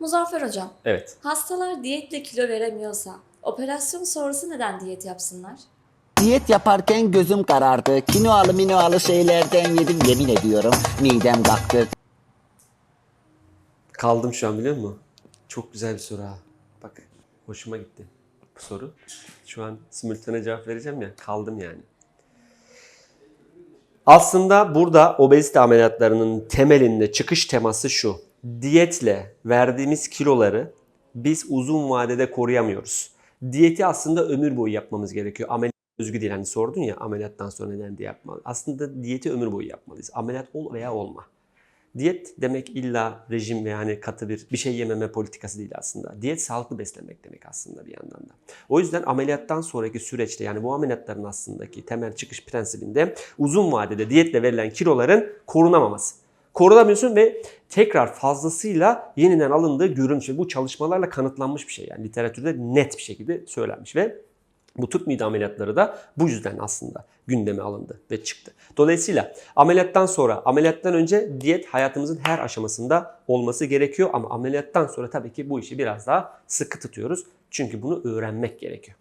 Muzaffer Hocam, Evet. hastalar diyetle kilo veremiyorsa operasyon sonrası neden diyet yapsınlar? Diyet yaparken gözüm karardı. Kinoalı minoalı şeylerden yedim yemin ediyorum. Midem kalktı. Kaldım şu an biliyor musun? Çok güzel bir soru ha. Bak hoşuma gitti bu soru. Şu an simultane cevap vereceğim ya. Kaldım yani. Aslında burada obezite ameliyatlarının temelinde çıkış teması şu. Diyetle verdiğimiz kiloları biz uzun vadede koruyamıyoruz. Diyeti aslında ömür boyu yapmamız gerekiyor. Ameliyat özgü değil. Hani sordun ya ameliyattan sonra neden diye yapmalı. Aslında diyeti ömür boyu yapmalıyız. Ameliyat ol veya olma. Diyet demek illa rejim ve yani katı bir bir şey yememe politikası değil aslında. Diyet sağlıklı beslenmek demek aslında bir yandan da. O yüzden ameliyattan sonraki süreçte yani bu ameliyatların aslındaki temel çıkış prensibinde uzun vadede diyetle verilen kiloların korunamaması. Korunamıyorsun ve tekrar fazlasıyla yeniden alındığı görülmüş. Bu çalışmalarla kanıtlanmış bir şey. Yani literatürde net bir şekilde söylenmiş ve bu tüp mide ameliyatları da bu yüzden aslında gündeme alındı ve çıktı. Dolayısıyla ameliyattan sonra, ameliyattan önce diyet hayatımızın her aşamasında olması gerekiyor ama ameliyattan sonra tabii ki bu işi biraz daha sıkı tutuyoruz. Çünkü bunu öğrenmek gerekiyor.